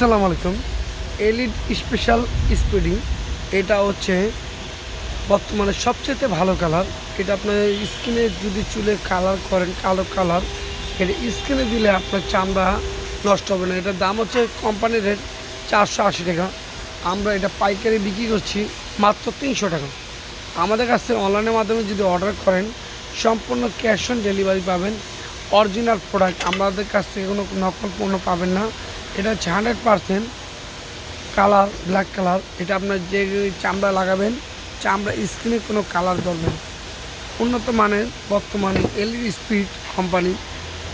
আসসালামু আলাইকুম। এলিড special speeding এটা হচ্ছে বর্তমানে সবচেয়ে ভালো কালার এটা আপনার স্কিনে যদি চুলে কালার করেন, কালো কালার এটা স্কিনে দিলে আপনার চামড়া নষ্ট হবে না। এটার দাম হচ্ছে কোম্পানির রেট চারশো আশি টাকা। আমরা এটা পাইকারি বিক্রি করছি মাত্র তিনশো টাকা। আমাদের কাছ অনলাইনের মাধ্যমে যদি অর্ডার করেন, সম্পূর্ণ ক্যাশ অন ডেলিভারি পাবেন। অরিজিনাল প্রোডাক্ট আমাদের কাছ থেকে কোনো নকল পণ্য পাবেন না। এটা হচ্ছে hundred percent colour, black colour. এটা আপনার যে চামড়া লাগাবেন, চামড়া স্ক্রিনে কোনো কালার ধরবে না। উন্নত মানের বর্তমানে LED speed company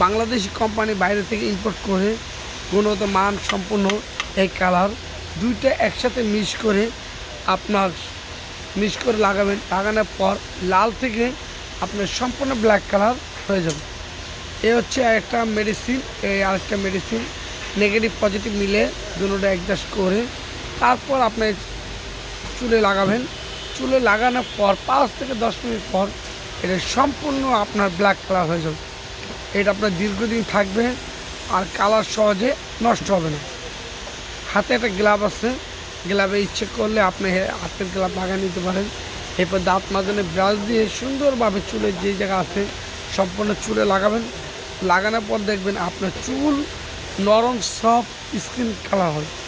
Bangladeshi company বাইরে থেকে ইম্পোর্ট করে গুণগত মান সম্পূর্ণ এই কালার। দুইটা একসাথে মিক্স করে আপনার মিক্স করে লাগাবেন। লাগানোর পর লাল থেকে আপনার সম্পূর্ণ ব্ল্যাক কালার হয়ে যাবে। এ হচ্ছে একটা মেডিসিন এই আরেকটা মেডিসিন নেগেটিভ, পজিটিভ মিলে দুটোটা অ্যাডজাস্ট করে তারপর আপনি চুলে লাগাবেন। চুলে লাগানোর পর পাঁচ থেকে দশ মিনিট পর এটা সম্পূর্ণ আপনার ব্ল্যাক কালার হয়ে যাবে। এটা আপনার দীর্ঘদিন থাকবে আর কালার সহজে নষ্ট হবে না। হাতে একটা গ্লাভ আছে গ্লাভে ইচ্ছে করলে আপনি হাতের গ্লাভ লাগিয়ে নিতে পারেন। এরপর দাঁত মাঝানে ব্রাশ দিয়ে সুন্দরভাবে চুলের যে জায়গা আছে সম্পূর্ণ চুলে লাগাবেন। লাগানোর পর দেখবেন আপনার চুল নরম সফট স্কিন কালার হয়।